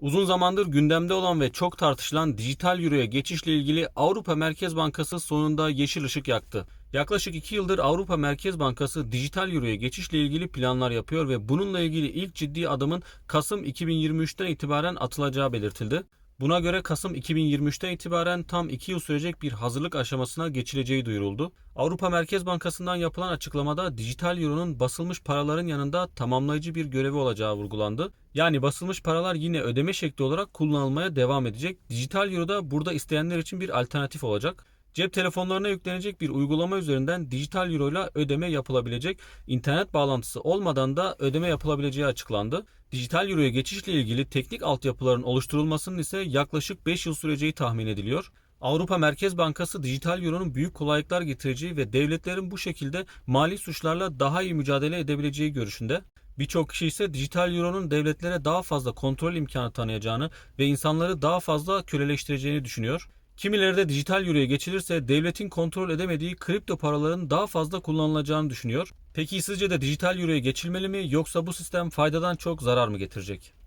Uzun zamandır gündemde olan ve çok tartışılan dijital euroya geçişle ilgili Avrupa Merkez Bankası sonunda yeşil ışık yaktı. Yaklaşık 2 yıldır Avrupa Merkez Bankası dijital euroya geçişle ilgili planlar yapıyor ve bununla ilgili ilk ciddi adımın Kasım 2023'ten itibaren atılacağı belirtildi. Buna göre Kasım 2023'ten itibaren tam 2 yıl sürecek bir hazırlık aşamasına geçileceği duyuruldu. Avrupa Merkez Bankası'ndan yapılan açıklamada dijital euronun basılmış paraların yanında tamamlayıcı bir görevi olacağı vurgulandı. Yani basılmış paralar yine ödeme şekli olarak kullanılmaya devam edecek. Dijital euro da burada isteyenler için bir alternatif olacak. Cep telefonlarına yüklenecek bir uygulama üzerinden dijital euro ile ödeme yapılabilecek. İnternet bağlantısı olmadan da ödeme yapılabileceği açıklandı. Dijital euroya geçişle ilgili teknik altyapıların oluşturulmasının ise yaklaşık 5 yıl süreceği tahmin ediliyor. Avrupa Merkez Bankası dijital euronun büyük kolaylıklar getireceği ve devletlerin bu şekilde mali suçlarla daha iyi mücadele edebileceği görüşünde. Birçok kişi ise dijital euronun devletlere daha fazla kontrol imkanı tanıyacağını ve insanları daha fazla köleleştireceğini düşünüyor. Kimileri de dijital euroya geçilirse devletin kontrol edemediği kripto paraların daha fazla kullanılacağını düşünüyor. Peki sizce de dijital euroya geçilmeli mi yoksa bu sistem faydadan çok zarar mı getirecek?